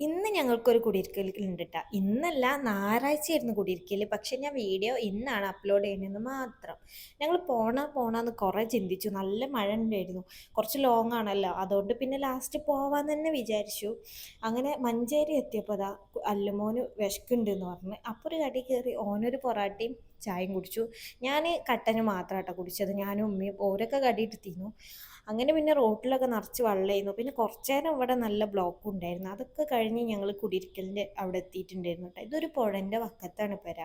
ഇന്ന് ഞങ്ങൾക്കൊരു കുടിയിരിക്കലുണ്ട് കേട്ടോ ഇന്നല്ല ഞായറാഴ്ചയായിരുന്നു കുടിയിരിക്കൽ പക്ഷേ ഞാൻ വീഡിയോ ഇന്നാണ് അപ്ലോഡ് ചെയ്യുന്നതെന്ന് മാത്രം. ഞങ്ങൾ പോണ പോണമെന്ന് കുറേ ചിന്തിച്ചു. നല്ല മഴ ഉണ്ടായിരുന്നു കുറച്ച് ലോങ് ആണല്ലോ. അതുകൊണ്ട് പിന്നെ ലാസ്റ്റ് പോവാൻ തന്നെ വിചാരിച്ചു. അങ്ങനെ മഞ്ചേരി എത്തിയപ്പോൾ അതാ അല്ലുമോന് വിശക്കുണ്ട് എന്ന് പറഞ്ഞ്. അപ്പോൾ ഒരു കടി കയറി ഓനൊരു പൊറാട്ടയും ചായയും കുടിച്ചു. ഞാൻ കട്ടന് മാത്രം കേട്ടോ കുടിച്ചത്. ഞാനും ഉമ്മയും ഓരൊക്കെ കടിയിട്ട് തിന്നു. അങ്ങനെ പിന്നെ റോട്ടിലൊക്കെ നിറച്ച് വെള്ളമായിരുന്നു പിന്നെ കുറച്ച് നേരം ഇവിടെ നല്ല ബ്ലോക്ക് ഉണ്ടായിരുന്നു. അതൊക്കെ കഴിഞ്ഞ് ഞങ്ങൾ കുടിയിരിക്കലിന്റെ അവിടെ എത്തിയിട്ടുണ്ടായിരുന്നു കേട്ടോ. ഇതൊരു പുഴന്റെ വക്കത്താണ് പെര.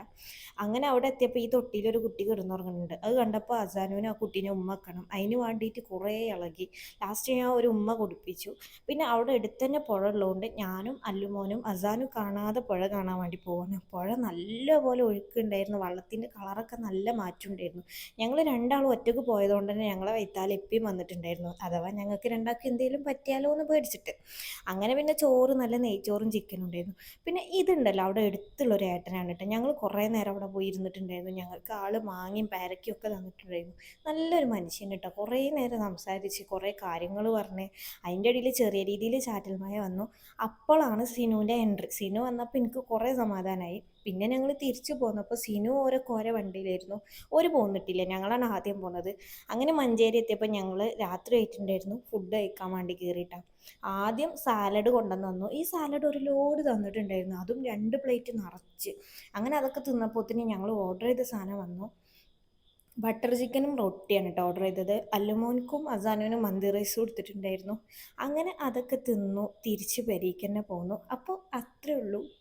അങ്ങനെ അവിടെ എത്തിയപ്പോൾ ഈ തൊട്ടിയിലൊരു കുട്ടി കിടന്നുറങ്ങുന്നുണ്ട്. അത് കണ്ടപ്പോൾ അസാനുവിന് ആ കുട്ടീനെ ഉമ്മ വെക്കണം. അതിന് വേണ്ടിയിട്ട് കുറേ ഇളകി. ലാസ്റ്റ് ഞാൻ ഒരു ഉമ്മ കുടിപ്പിച്ചു. പിന്നെ അവിടെ അടുത്ത് തന്നെ പുഴ ഉള്ളതുകൊണ്ട് ഞാനും അല്ലുമോനും അസാനും കാണാതെ പുഴ കാണാൻ വേണ്ടി പോവാണ്. പുഴ നല്ലപോലെ ഒഴുക്കുണ്ടായിരുന്നു. വള്ളത്തിന്റെ കളറൊക്കെ നല്ല മാറ്റമുണ്ടായിരുന്നു. ഞങ്ങൾ രണ്ടാളും ഒറ്റയ്ക്ക് പോയതുകൊണ്ട് തന്നെ ഞങ്ങളെ വൈത്താൽ എപ്പിയും വന്നിട്ടുണ്ടായിരുന്നു. അഥവാ ഞങ്ങൾക്ക് രണ്ടാൾക്ക് എന്തെങ്കിലും പറ്റിയാലോ എന്ന് പേടിച്ചിട്ട്. അങ്ങനെ പിന്നെ ചോറ് നല്ല നെയ്ച്ചോറും ചിക്കനും ഉണ്ടായിരുന്നു. പിന്നെ ഇതുണ്ടല്ലോ അവിടെ അടുത്തുള്ള ഒരു ഏട്ടനാണ് കേട്ടോ. ഞങ്ങൾ കുറേ നേരം അവിടെ പോയി ഇരുന്നിട്ടുണ്ടായിരുന്നു. ഞങ്ങൾക്ക് ആൾ മാങ്ങയും പാരക്കും ഒക്കെ തന്നിട്ടുണ്ടായിരുന്നു. നല്ലൊരു മനുഷ്യൻ കേട്ടോ. കുറേ നേരം സംസാരിച്ച് കുറേ കാര്യങ്ങൾ പറഞ്ഞ് അതിന്റെ ഇടയിൽ ചെറിയ രീതിയിൽ ചാറ്റൽമായ വന്നു. അപ്പോഴാണ് സിനുവിന്റെ എൻട്രി സിനു വന്നപ്പോൾ എനിക്ക് കുറേ സമാധാനമായി. പിന്നെ ഞങ്ങൾ തിരിച്ചു പോന്നപ്പോൾ സിനു ഓരോ കോര വണ്ടിയിലായിരുന്നു. ഒരു പോന്നിട്ടില്ല. ഞങ്ങളാണ് ആദ്യം പോകുന്നത് അങ്ങനെ മഞ്ചേരി എത്തിയപ്പോൾ ഞങ്ങൾ രാത്രി ആയിട്ടുണ്ടായിരുന്നു. ഫുഡ് കഴിക്കാൻ വേണ്ടി കയറിയിട്ടാണ് ആദ്യം സാലഡ് കൊണ്ടുവന്ന് തന്നു. ഈ സാലഡ് ഒരു ലോഡ് തന്നിട്ടുണ്ടായിരുന്നു. അതും രണ്ട് പ്ലേറ്റ് നിറച്ച്. അങ്ങനെ അതൊക്കെ തിന്നപ്പോത്തിന് ഞങ്ങൾ ഓർഡർ ചെയ്ത സാധനം വന്നു. ബട്ടർ ചിക്കനും റൊട്ടിയാണ് കേട്ടോ ഓർഡർ ചെയ്തത്. അല്ലുമോൻക്കും അസാനുവിനും മന്തി റൈസ് കൊടുത്തിട്ടുണ്ടായിരുന്നു അങ്ങനെ അതൊക്കെ തിന്നു തിരിച്ച് പെരീക്കന്നെ പോന്നു. അപ്പോൾ അത്രേ ഉള്ളൂ.